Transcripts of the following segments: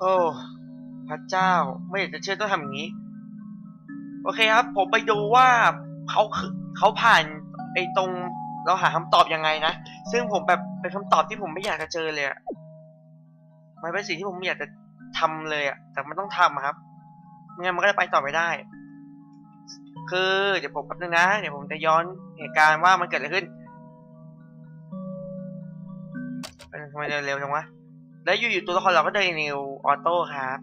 โอ้พระเจ้า ไม่อยากจะเชื่อต้องทำอย่างนี้ โอเคครับ ผมไปดูว่าเขาเขาผ่านไอ้ตรงเราหาคำตอบยังไงนะ ซึ่งผมแบบเป็นคำตอบที่ผมไม่อยากจะเจอเลยอะมันเป็นสิ่งที่ผมไม่อยากจะทำเลยอะแต่มันต้องทำครับไม่งั้นมันก็จะไปต่อไม่ได้ คือเดี๋ยวผมแป๊บนึงนะ เดี๋ยวผมจะย้อนเหตุการณ์ว่ามันเกิดอะไรขึ้นทำไมเร็วจังวะ แล้วอยู่ๆตัวละครเราก็เดินนิวออโต้ครับ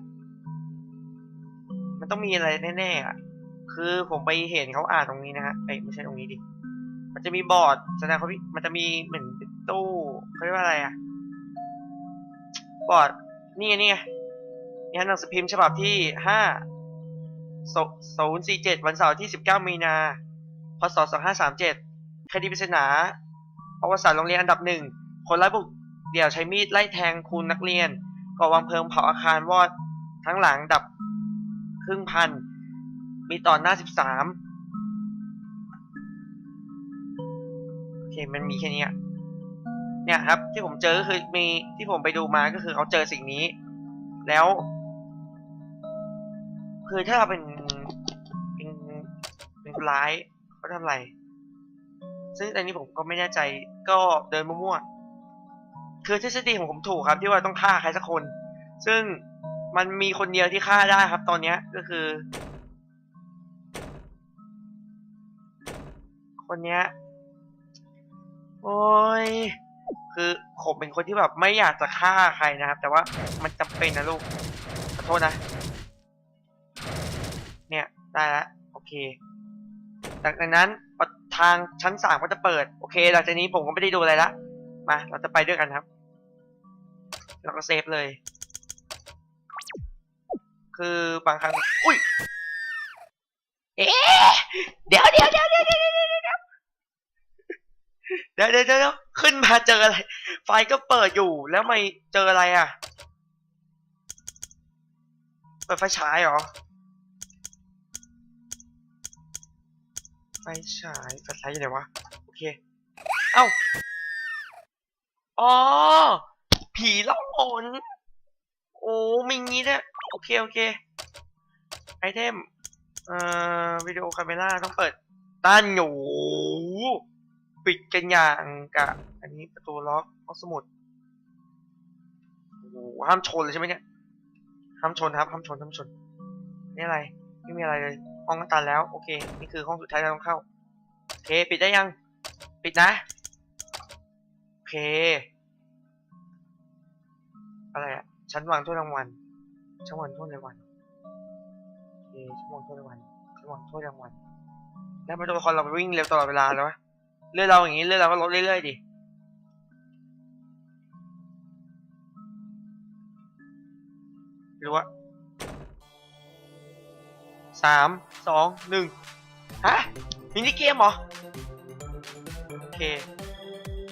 มันต้องมีอะไรแน่ๆอะ คือผมไปเห็นเขาอ่านตรงนี้นะฮะเอ้ยไม่ใช่ตรงนี้ดิ มันจะมีบอร์ดแสดงเขาพิมันจะมีเหมือนเป็นตู้เขาเรียกว่าอะไรอะ บอร์ด นี่ไงนี่ไงนี่ฮะหนังสือพิมพ์ฉบับที่ห้าศูนย์สี่เจ็ดวันเสาร์ที่สิบเก้ามีนา พศสองห้าสามเจ็ดคดีปริศนาประวัติศาสตร์โรงเรียนอันดับหนึ่งคนร้ายบุก เดี่ยวใช้มีดไล่แทงครูนักเรียนก่อวางเพลิงเผาอาคารวอดทั้งหลังดับครึ่งพัน มีต่อหน้าสิบสามโอเคมันมีแค่นี้เนี่ยครับ ที่ผมเจอก็คือมีที่ผมไปดูมาก็คือเขาเจอสิ่งนี้ แล้ว คือถ้าเราเป็นเป็นเป็นคนร้ายเขาทำอะไร ซึ่งอันนี้ผมก็ไม่แน่ใจก็เดินมั่วๆ คือทฤษฎีของผมถูกครับ ที่ว่าต้องฆ่าใครสักคน ซึ่งมันมีคนเดียวที่ฆ่าได้ครับ ตอนเนี้ยก็คือ คนเนี้ย โอ้ย คือผมเป็นคนที่แบบไม่อยากจะฆ่าใครนะครับ แต่ว่ามันจำเป็นนะลูก ขอโทษนะ เนี่ย ได้แล้วโอเค จากนั้นทางชั้นสามก็จะเปิด โอเค หลังจากนี้ผมก็ไม่ได้ดูอะไรละมา เราจะไปด้วยกันครับ เราก็เซฟเลย คือบางครั้ง อุ้ย เอ๊ะเดี๋ยวเดี๋ยวเดี๋ยวเดี๋ยวเดี๋ยวเดี๋ยวเดี๋ยวเดี๋ยวเดี๋ยวเดี๋ยวเดี๋ยวขึ้นมาเจออะไร ไฟก็เปิดอยู่แล้วไม่เจออะไรอะ เปิดไฟฉายเหรอ ไฟฉายไฟฉายอยู่ไหนวะ โอเค เอ้า อ๋อ ผีล่องหนโอ้มีงี้ด้วยโอเค โอเค ไอเทม เอ่อ วิดีโอคาเมล่าต้องเปิดด้านอยู่ปิดกันอย่างกะ อันนี้ประตูล็อกห้องสมุดโอ้ห้ามชนเลยใช่ไหมเนี่ย ห้ามชนครับห้ามชนห้ามชน นี่อะไร ไม่มีอะไรเลย ห้องก็ตันแล้ว โอเค นี่คือห้องสุดท้ายที่ต้องเข้า โอเค ปิดได้ยัง ปิดนะ โอเค อะไรอะชั้นวางถ้วยรางวัลชั้นวางถ้วยรางวัลโอชั้นวางถ้วยรางวัลชั้นวางถ้วยรางวัลแล้วมาตัวละครเราไปวิ่งเร็วตลอดเวลาแล้ววะเลื่อนเราอย่างนี้เลื่อนเราก็ลดเรื่อยๆดิหรือว่าสามสองหนึ่งฮะมินิเกมเหรอโอเค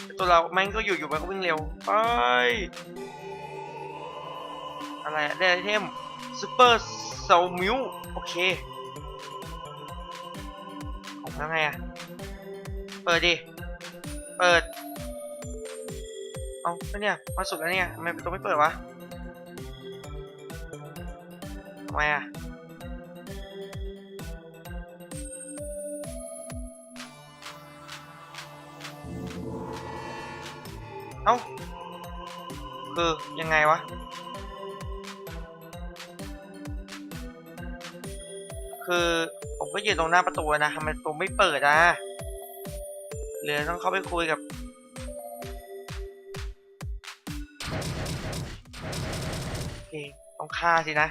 แต่ตัวเราแม่งก็อยู่อยู่มันก็วิ่งเร็วไป อะไรอะได้ไอเทมซูเปอร์โซมิวโอเคของแล้วไงอะเปิดดิ เปิด เอาเนี่ยมาสุดแล้วเนี่ยทำไมประตูไม่เปิดวะทำไมอะเอ้า คือยังไงวะ คือผมก็ยืนตรงหน้าประตูนะทำไมประตูไม่เปิดอะหรือต้องเข้าไปคุยกับโอเคต้องฆ่าสินะ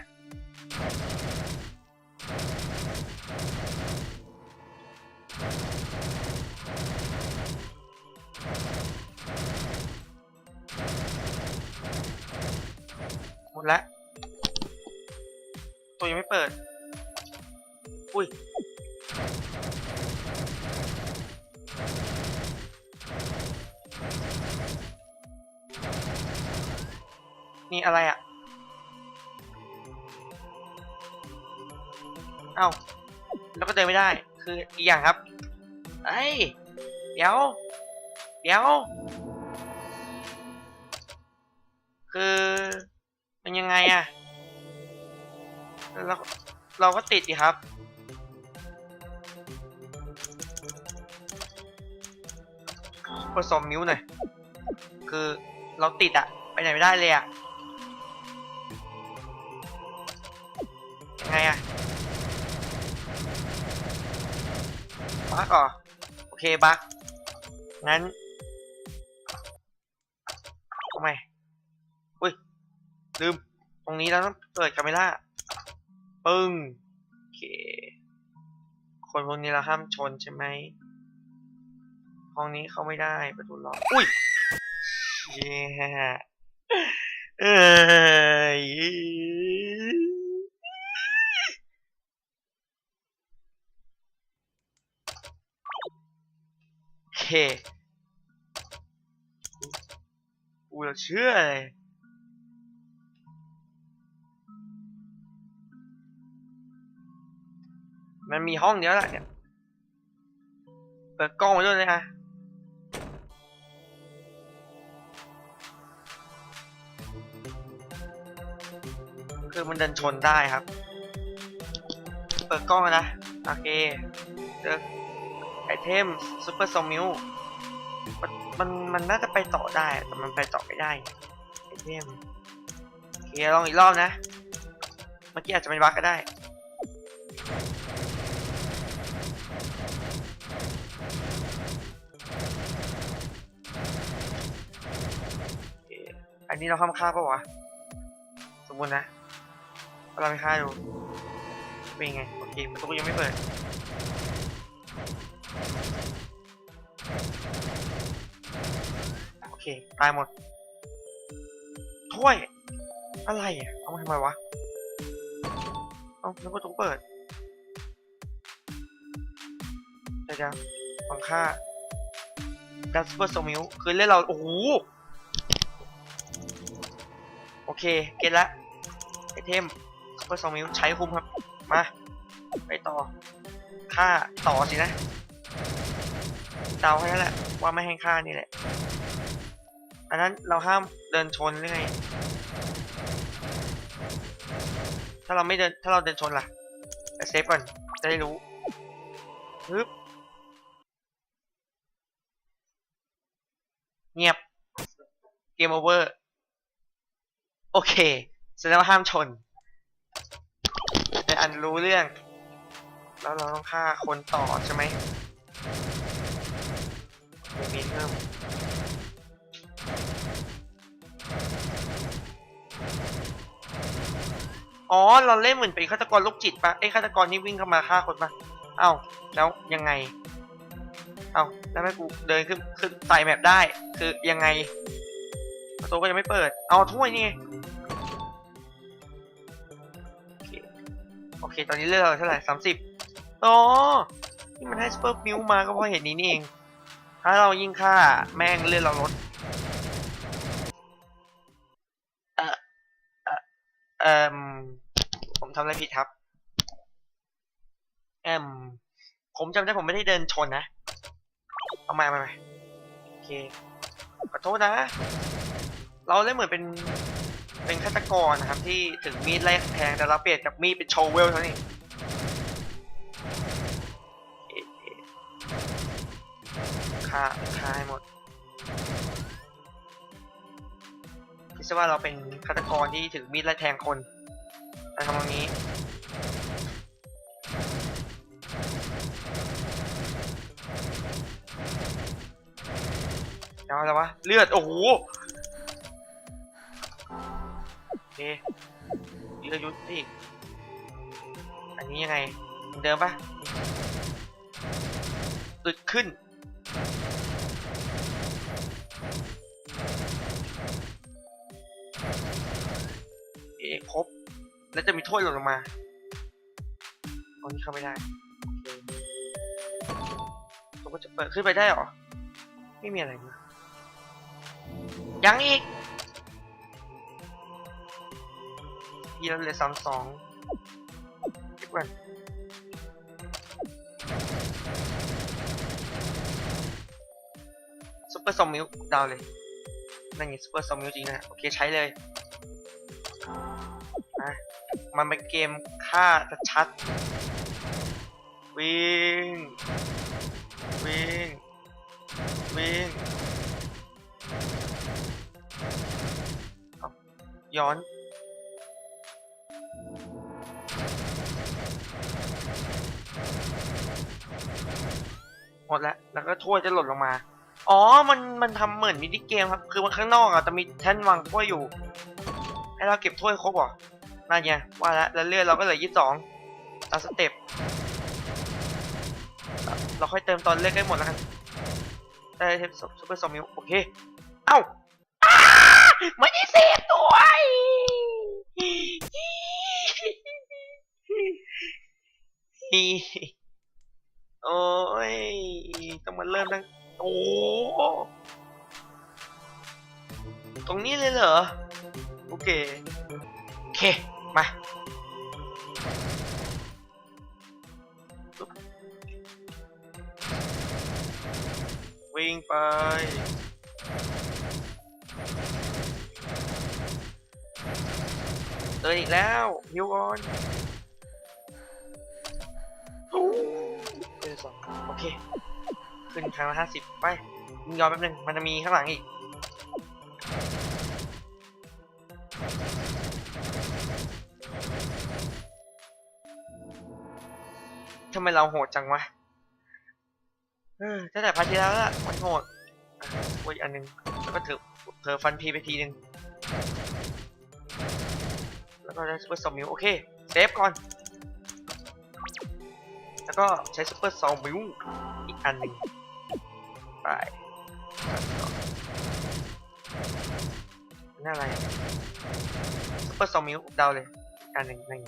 หมดแล้วตัวยังไม่เปิด อุ้ยนี่อะไรอะ่ะ เอ้า แล้วก็เดินไม่ได้ คืออีกอย่างครับเอ้ยเดี๋ยว เดี๋ยว คือเป็นยังไงอะเราเราก็ติดดีครับ ผสมมิ้วหน่อย คือเราติดอะไปไหนไม่ได้เลยอะไงอะบักเหรอโอเคบักงั้นทำไมอุ้ย ลืม ตรงนี้แล้วต้องเปิดคาเมล่าปึ้ง โอเค คนพวกนี้เราห้ามชนใช่ไหม ห้องนี้เข้าไม่ได้ประตูล็อกอุ้ยเย้เอ้ยโอเคกูจะเชื่อเลยมันมีห้องเดียวแหละเนี่ย เปิดกล้องไว้ด้วยเลยอะ คือมันเดินชนได้ครับ เปิดกล้องนะ โอเคเจอไอเทมซูเปอร์ซอมิวมันมันมันน่าจะไปต่อได้ แต่มันไปต่อไม่ได้ไอเทมโอเคลองอีกรอบนะ เมื่อกี้อาจจะเป็นบั๊กก็ได้โอเคอันนี้เราห้ามฆ่าปะวะ สมมตินะ เราไปฆ่าดูเป็นไงโอเคประตูยังไม่เปิดโอเคตายหมดถ้วยอะไรอะเอามาทำไมวะเอาแล้วประตูเปิดเดี๋ยวของค่าดัสเปอร์โซมิลคือเล่นเราโอ้โหโอเค เก็ตละไอเทม เปอร์โซมิลใช้คุ้มครับ มา ไปต่อ ค่าต่อสินะ เดาให้แล้วแหละ ว่าไม่ให้ค่านี่แหละ อันนั้นเราห้ามเดินชนหรือไง ถ้าเราไม่เดิน ถ้าเราเดินชนล่ะเซฟก่อน จะได้รู้ฮึบเงียบ เกมโอเวอร์ โอเคแสดงว่าห้ามชน อันรู้เรื่อง แล้วเราต้องฆ่าคนต่อใช่ไหมมีเพิ่มอ๋อ เราเล่นเหมือนเป็นฆาตกรโรคจิตปะไอ้ฆาตกรนี่วิ่งเข้ามาฆ่าคนปะเอ้า แล้วยังไง เอ้า แล้วแม่กูเดินขึ้นขึ้นไต่แมปได้ คือยังไงประตูก็ยังไม่เปิด เอาถ้วยนี่ โอเค ตอนนี้เลือกเราเท่าไหร่สามสิบอ๋อที่มันให้สเปอร์มิวมาก็เพราะเหตุนี้นี่เอง ถ้าเรายิ่งฆ่าแม่งเลือดเราลดเออเออเอมผมทำอะไรผิดครับเอมผมจำได้ผมไม่ได้เดินชนนะ เอามาเอามาเอามาโอเค ขอโทษนะ เราเล่นเหมือนเป็น เป็นฆาตกรนะครับที่ถึงมีดไล่แทงแต่เราเปลี่ยนจากมีดเป็นโชเวลเท่านั้ฆ่าฆ่าให้หมดคิดซะว่าเราเป็นฆาตกรที่ถือมีดไล่แทงคนแต่ทำตรงนี้เอาแล้ววะเลือด โอ้โห เคเลือดยุดที่อันนี้ยังไงเดิมปะอึดขึ้น เอะครบ แล้วจะมีถ้วยหล่นลงมาตอนนี้เข้าไม่ได้เคตัวก็จะเปิดขึ้นไปได้เหรอ ไม่มีอะไรนะยังอีก ทีเราเหลือสามสองเก็บก่อนซุปเปอร์ซอมมิลดาวเลย นั่นไงซุปเปอร์ซอมมิลจริงนะโอเคใช้เลยไปมามันเป็นเกมฆ่าชัดวิ่ง วิ่ง วิ่ง ย้อน หมดแล้วแล้วก็ถ้วยจะหล่นลงมา อ๋อ มันมันทำเหมือนมินิเกมครับ คือมันข้างนอกอะจะมีแท่นวางถ้วยอยู่ ให้เราเก็บถ้วยครบเหรอนั่นไงว่าแล้วแล้วเลือดเราก็เหลือยี่สิบสองตามสเต็ปเราค่อยเติมตอนเลือดใกล้หมดแล้วกันได้เทปซูเปอร์สมิลโอเคเอ้าอ้าไม่ได้เซฟด้ว โอ้ย ต้องมาเริ่มตั้งโอ้ ตรงนี้เลยเหรอ โอเค โอเค มาวิ่งไปเตืออีกแล้วฮิวก่อน ขึ้นครั้งละห้าสิบไปยิงยอนแป๊บนึงมันจะมีข้างหลังอีกทำไมเราโหดจังวะตั้งแต่พาร์ทที่แล้วละมันโหดโอ้ยอันหนึงแล้วก็ถือเธอฟันพีไปทีหนึ่งแล้วก็ได้ซูเปอร์สองมิวโอเคเซฟก่อน แล้วก็ใช้ซูเปอร์สองมิวอีกอันหนึ่ง ไปนั่นอะไรซูเปอร์สองมิวดาวเลยอีกอันหนึ่งนั่นไง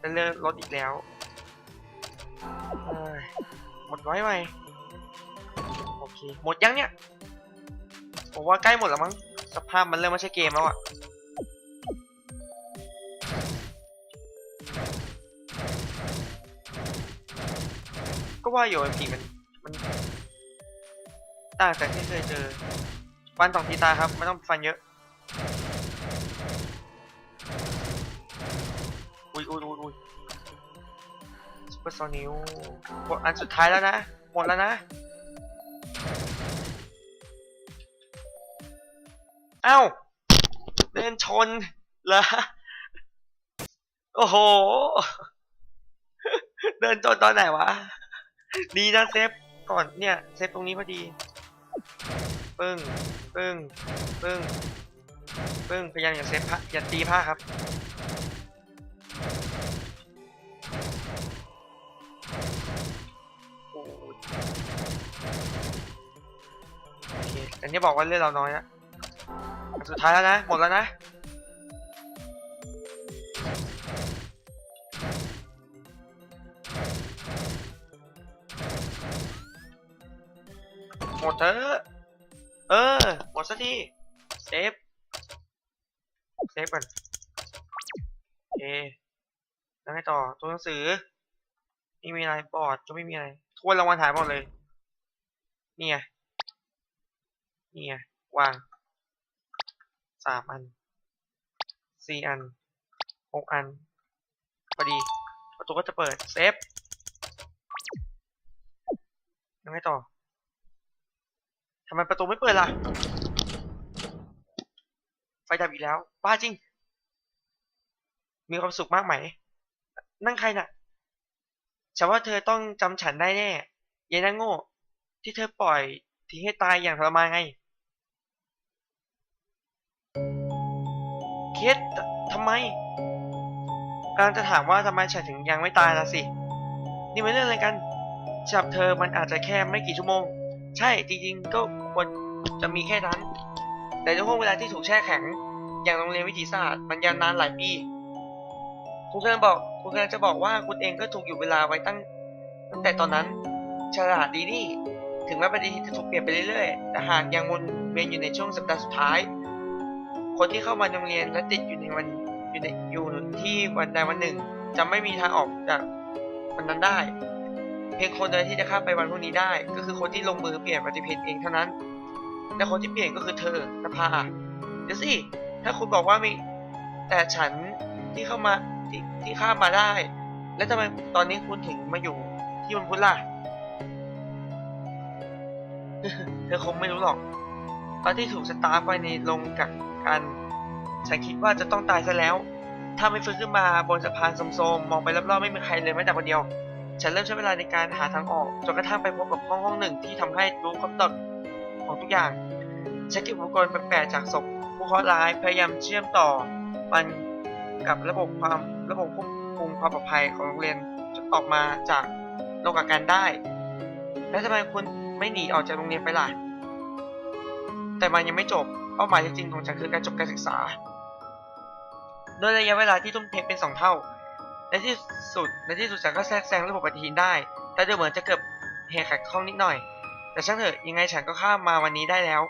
จะเลิกรถอีกแล้วหมดร้ไหมโอเค หมดยังเนี่ย ผมว่าใกล้หมดแล้วมั้งสภาพมันเริ่มไม่ใช่เกมแล้วอะก็ว่าอยู่ไอพีมันมันต่างจากที่เคยเจอฟันสองทีตายครับไม่ต้องฟันเยอะอุ้ยอุ้ยอุ้ยอุ้ยซุปเปอร์โซนิวหมดอันสุดท้ายแล้วนะ หมดแล้วนะ เอ้า เดินชนเหรอโอ้โห เดินชนตอนไหนวะ ดีนะเซฟก่อนเนี่ย เซฟตรงนี้พอดี ปึ้ง ปึ้ง ปึ้ง ปึ้ง พยายามอย่าเซฟผ้าอย่าตีผ้าครับ โอ้โอเคอันนี้บอกว่าเลือดเราน้อยนะ สุดท้ายแล้วนะ หมดแล้วนะหมดเถอะเออ หมดสักที เซฟ เซฟก่อนโอเคแล้วไงต่อ ตัวหนังสือไม่มีอะไร บอร์ด ก็ไม่มีอะไรถ้วยรางวัลหายหมดเลย นี่ไง นี่ไง วาง สามอันสี่อันหกอันพอดี ประตูก็จะเปิด เซฟ ยังไงต่อทำไมประตูไม่เปิดล่ะ ไฟดับอีกแล้ว บ้าจริง มีความสุขมากไหม นั่งใครน่ะฉันว่าเธอต้องจำฉันได้แน่ยายนางโง่ ที่เธอปล่อยทิ้งให้ตายอย่างทรมานไง คสทำไมกำลังจะถามว่าทำไมฉันถึงยังไม่ตายล่ะสิ นี่มันเรื่องอะไรกันฉับเธอมันอาจจะแค่ไม่กี่ชั่วโมง ใช่จริงๆก็ควรจะมีแค่นั้น แต่ในห่วงเวลาที่ถูกแช่แข็ง อย่างโรงเรียนวิทยาศาสตร์มันยาวนานหลายปีคุณกำลังบอกคุณกำลังจะบอกว่าคุณเองก็ถูกอยู่เวลาไว้ตั้ง ตั้งแต่ตอนนั้นฉลาดดีนี่ ถึงแม้ปฏิทินจะถูกเปลี่ยนไปเรื่อยๆแต่หากยังวนเวียนอยู่ในช่วงสัปดาห์สุดท้าย คนที่เข้ามาโรงเรียนและติดอยู่ในวันอยู่ในอยู่ที่วันใดวันหนึ่ง จะไม่มีทางออกจากมันนั้นได้ เพียงคนเดียวที่จะข้ามไปวันพรุ่งนี้ได้ ก็คือคนที่ลงมือเปลี่ยนปฏิเพณเองเท่านั้น และคนที่เปลี่ยนก็คือเธอนภาเดี๋ยวสิถ้าคุณบอกว่ามีแต่ฉันที่เข้ามาที่ที่ข้ามมาได้ แล้วทำไมตอนนี้คุณถึงมาอยู่ที่มันพุธล่ะเธอคงไม่รู้หรอกตอนที่ถูกสตาร์ไว้ในโรงกัก กัน ฉันคิดว่าจะต้องตายซะแล้ว ถ้าไม่ฟื้นขึ้นมาบนสะพานโสมๆมองไปรอบๆไม่มีใครเลยแม้แต่คนเดียว ฉันเริ่มใช้เวลาในการหาทางออกจนกระทั่งไปพบกับห้องห้องหนึ่งที่ทำให้รู้คำตอบของทุกอย่าง ฉันเก็บอุปกรณ์แปลกๆจากศพผู้เคราะห์ร้ายพยายามเชื่อมต่อ มันกับระบบความระบบควบคุมความปลอดภัยของโรงเรียนจนออกมาจากโรงกักกันได้ แล้วทำไมคุณไม่หนีออกจากโรงเรียนไปล่ะแต่มันยังไม่จบ เป้าหมายจริงๆของฉันคือการจบการศึกษา โดยระยะเวลาที่ทุ่มเทเป็นสองเท่า ในที่สุดในที่สุดฉันก็แทรกแซงระบบปฏิทินได้ แต่ดูเหมือนจะเกิดเหตุขัดข้องนิดหน่อย แต่ช่างเถอะยังไงฉันก็ข้ามมาวันนี้ได้แล้ว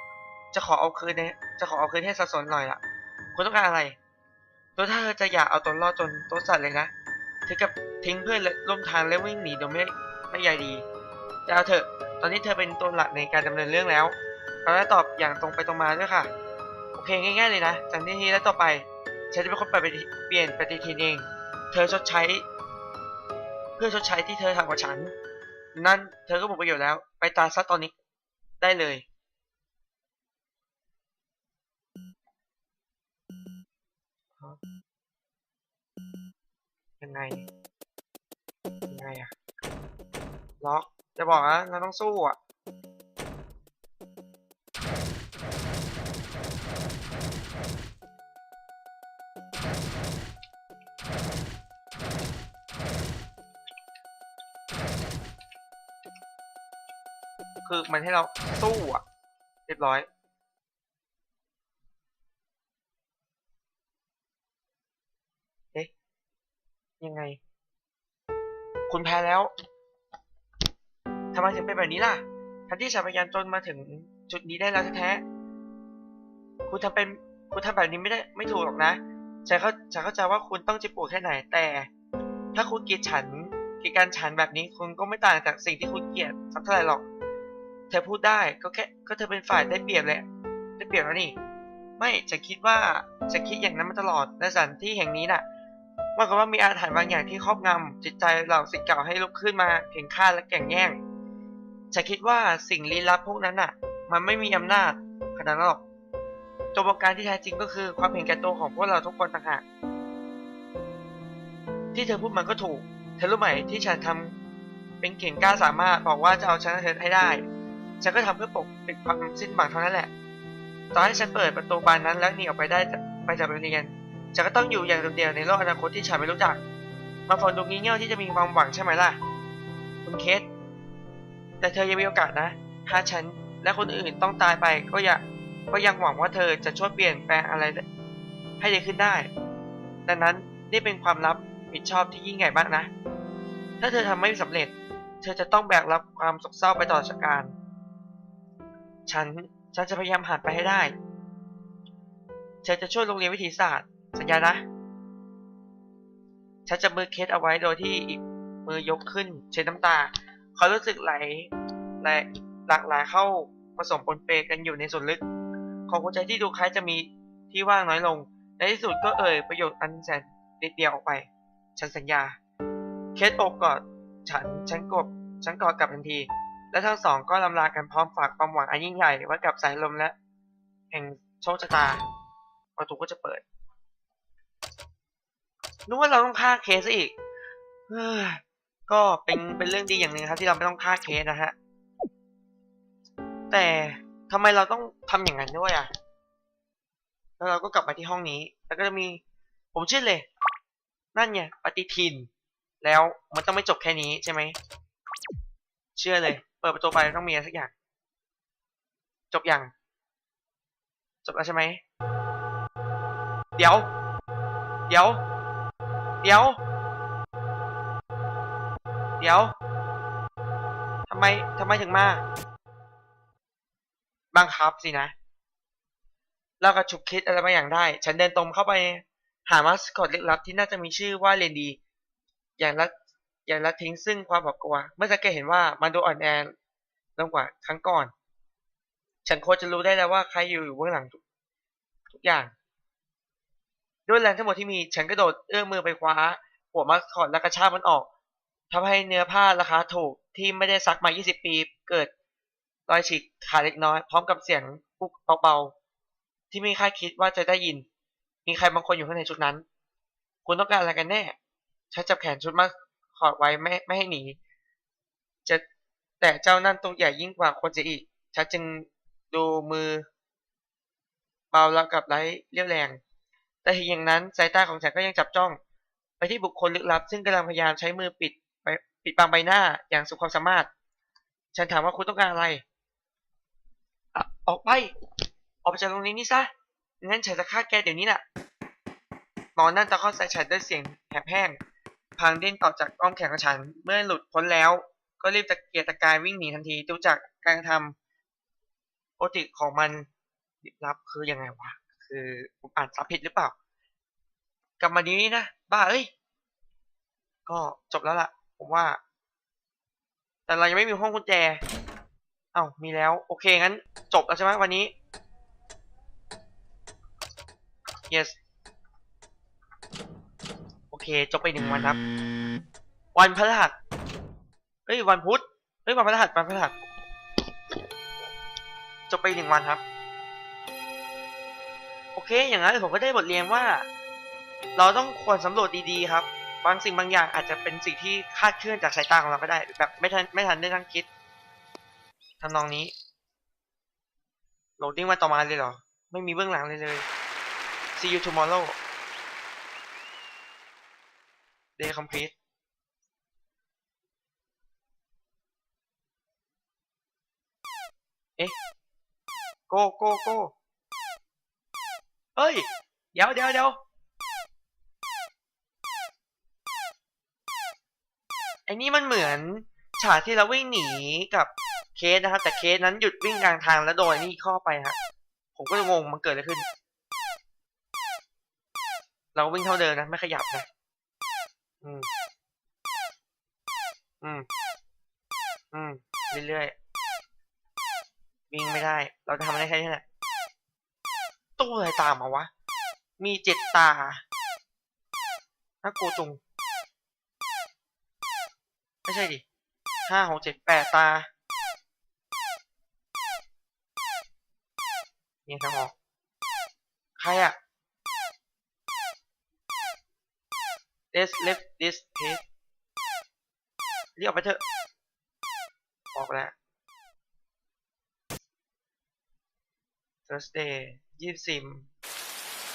จะขอเอาคืนในจะขอเอาคืนให้สัดส่วนหน่อยล่ะคุณต้องการอะไรตัวถ้าเธอจะอยากเอาตัวรอดจนตัวสั่นเลยนะถึงกับทิ้งเพื่อนร่วมทางและวิ่งหนีโดยไม่ไม่ใยดีจะเอาเถอะ ตอนนี้เธอเป็นตัวหลักในการดำเนินเรื่องแล้ว เราได้ตอบอย่างตรงไปตรงมาด้วยค่ะ โอเคง่าย ๆ เลยนะจากนี้แล้วต่อไปฉันจะเป็นคนเปลี่ยนปฏิเปลี่ยนปฏิทินเอง เธอชดใช้ เพื่อชดใช้ที่เธอทำกับฉัน นั่นเธอก็หมดประโยชน์แล้ว ไปตายซะตอนนี้ได้เลย ยังไง ยังไงอะล็อกจะบอกนะเราต้องสู้อะ มันให้เราสู้อะเรียบร้อย เอ๊ะ ยังไง คุณแพ้แล้วทำไมถึงเป็นแบบนี้ล่ะทั้งที่ฉันพยายามจนมาถึงจุดนี้ได้แล้วแท้ๆคุณทำเป็นคุณทำแบบนี้ไม่ได้ไม่ถูกหรอกนะฉันเข้าฉันเข้าใจว่าคุณต้องเจ็บปวดแค่ไหนแต่ ถ้าคุณเกลียดฉันเกลียดการฉันแบบนี้คุณก็ไม่ต่างจากสิ่งที่คุณเกลียดสักเท่าไหร่หรอก เธอพูดได้ก็แค่ก็เธอเป็นฝ่ายได้เปรียบแหละได้เปรียบแล้วนี่ ไม่ฉันคิดว่าฉันคิดอย่างนั้นมาตลอดและสถานที่แห่งนี้น่ะว่ากันว่ามีอาถรรพ์บางอย่างที่ครอบงำจิตใจเหล่าศิษย์เก่าให้ลุกขึ้นมาเพ่งฆ่าและแก่งแย่งฉันคิดว่าสิ่งลี้ลับพวกนั้นน่ะ มันไม่มีอำนาจขนาดนั้นหรอกตัวประการที่แท้จริงก็คือความเห็นแก่ตัวของพวกเราทุกคนต่างหากที่เธอพูดมันก็ถูก เธอรู้ไหมที่ฉันทำเป็นเก่งกล้าสามารถบอกว่าจะเอาชนะเธอให้ได้ ฉันก็ทำเพื่อปกปิดความสิ้นหวังเท่านั้นแหละต่อให้ฉันเปิดประตูบานนั้นแล้วหนีออกไปได้ไปจากโรงเรียน ฉันก็ต้องอยู่อย่างโดดเดี่ยวในโลกอนาคตที่ฉันไม่รู้จัก มาฟังดูงี่เง่าที่จะมีความหวังใช่ไหมล่ะ คุณเคส แต่เธอยังมีโอกาสนะ ถ้าฉันและคนอื่นต้องตายไปก็อยากก็ยังหวังว่าเธอจะช่วยเปลี่ยนแปลงอะไร ให้ดีขึ้นได้ ดังนั้นนี่เป็นความรับผิดชอบที่ยิ่งใหญ่มากนะ ถ้าเธอทำไม่สำเร็จ เธอจะต้องแบกรับความโศกเศร้าไปตลอดชะการ ฉัน ฉันจะพยายามหันไปให้ได้ ฉันจะช่วยโรงเรียนวิทยาศาสตร์ สัญญานะ ฉันจะมือเคสเอาไว้โดยที่อีกมือยกขึ้นเช็ดน้ำตา เขารู้สึกไหลไหลหลากหลายเข้าผสมปนเปกันอยู่ในส่วนลึก ของหัวใจที่ดูคล้ายจะมีที่ว่างน้อยลง ในที่สุดก็เอ่ยประโยชน์อันแสนนิดเดียวออกไป ฉันสัญญา เคสโอบกอดฉัน ฉันกบ ฉันกอดกลับทันที และทั้งสองก็ลำลากันพร้อมฝากความหวังอันยิ่งใหญ่ไว้กับสายลมและ แห่งโชคชะตาประตูก็จะเปิดนึกว่าเราต้องฆ่าเคสซะอีกก็เป็นเป็นเรื่องดีอย่างหนึ่งครับ ที่เราไม่ต้องฆ่าเคสนะฮะ แต่ทำไมเราต้องทำอย่างนั้นด้วยอะ แล้วเราก็กลับมาที่ห้องนี้ แล้วก็จะมี ผมเชื่อเลย นั่นไงปฏิทิน แล้วมันต้องไม่จบแค่นี้ใช่ไหม เชื่อเลย เปิดประตูไปต้องมีอะไรสักอย่าง จบยัง จบแล้วใช่ไหม เดี๋ยว เดี๋ยว เดี๋ยว เดี๋ยวทำไมทำไมถึงมาบังคับสินะ เรากระฉุกคิดอะไรบางอย่างได้ ฉันเดินตรงเข้าไปหามาสคอตเล็กลับที่น่าจะมีชื่อว่าเรนดี อย่างละ อย่าละทิ้งซึ่งความหวาดกลัว เมื่อสังเกตเห็นว่ามันดูอ่อนแอลงกว่าครั้งก่อน ฉันโคจะรู้ได้แล้วว่าใครอยู่อยู่เบื้องหลังทุกทุกอย่าง ด้วยแรงทั้งหมดที่มี ฉันกระโดดเอื้อมมือไปคว้า หัวมาสคอตและกระชากมันออกทำให้เนื้อผ้าราคาถูกที่ไม่ได้ซักมา 20 ปีเกิดรอยฉีกขาดเล็กน้อย พร้อมกับเสียงปุ๊กเบาๆ ที่ไม่คาดคิดว่าจะได้ยิน มีใครบางคนอยู่ข้างในชุดนั้น คุณต้องการอะไรกันแน่ ฉันจับแขนชุดมาข อดไว้ไม่ไม่ให้หนี จะแต่เจ้านั่นตัวใหญ่ยิ่งกว่าคนเสียอีกฉันจึงดูมือเบาแล้วกับไร้เรี่ยวแรง แต่ถึงอย่างนั้นสายตาของฉันก็ยังจับจ้อง ไปที่บุคคลลึกลับ ซึ่งกำลังพยายามใช้มือปิดไปปิดบังใบหน้าอย่างสุดความสามารถ ฉันถามว่าคุณต้องการอะไรอออกไป ออกไปจากตรงนี้นี่ซะงั้นฉันจะฆ่าแกเดี๋ยวนี้น่ะหมอนั่นตะคอกใส่ฉันด้วยเสียงแหบแห้ง พลางดิ้นต่อจากอ้อมแขนของฉัน เมื่อหลุดพ้นแล้ว ก็รีบตะเกียกตะกายวิ่งหนีทันทีดูจากการกระทำปกติของมันลับคือยังไงวะคือผมอ่านซับผิดหรือเปล่า กลับมาดีนี่นะบ้าเอ้ยก็จบแล้วล่ะ ผมว่า แต่เรายังไม่มีห้องกุญแจเอ้ามีแล้ว โอเคงั้น จบแล้วใช่ไหมวันนี้ yes เคจบไปหนึ่งวันครับ วันพฤหัสเฮ้ยวันพุธเฮ้ยวันพฤหัสวันพฤหัสจบไปหนึ่งวันครับ โอเค อย่างนั้นผมก็ได้บทเรียนว่า เราต้องควรสำรวจดีๆครับบางสิ่งบางอย่างอาจจะเป็นสิ่งที่คาดเคลื่อนจากสายตาของเราก็ได้ แบบไม่ทันไม่ทันได้ตั้งคิดทำนองนี้โหลดดิ้งมาต่อมาเลยเหรอ ไม่มีเบื้องหลังเลยเลย see you tomorrow day complete เอ๊ะ go go go เฮ้ย เดี๋ยวเดี๋ยวเดี๋ยวไอ้นี่มันเหมือนฉากที่เราวิ่งหนีกับเคสนะครับแต่เคสนั้นหยุดวิ่งกลางทางแล้วโดนนี่ข้อไปฮะผมก็งงมันเกิดอะไรขึ้น เราวิ่งเท่าเดิมนะ ไม่ขยับนะ อืม อืม อืม เรื่อยๆ วิ่งไม่ได้ เราจะทำอะไรแค่นี้แหละตู้อะไรตามมาวะ มีเจ็ดตาน่ากลัวจุง ไม่ใช่ดิห้าหกเจ็ดแปดตาเนี่ยทางออก ใครอะ Let's left this page เรียกออกไปเถอะ ออกแล้ว Thursday ยี่สิบ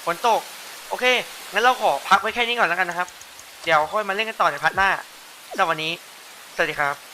ฝนตก โอเค งั้นเราขอพักไว้แค่นี้ก่อนแล้วกันนะครับ เดี๋ยวค่อยมาเล่นกันต่อในพาร์ทหน้าสำหรับวันนี้ สวัสดีครับ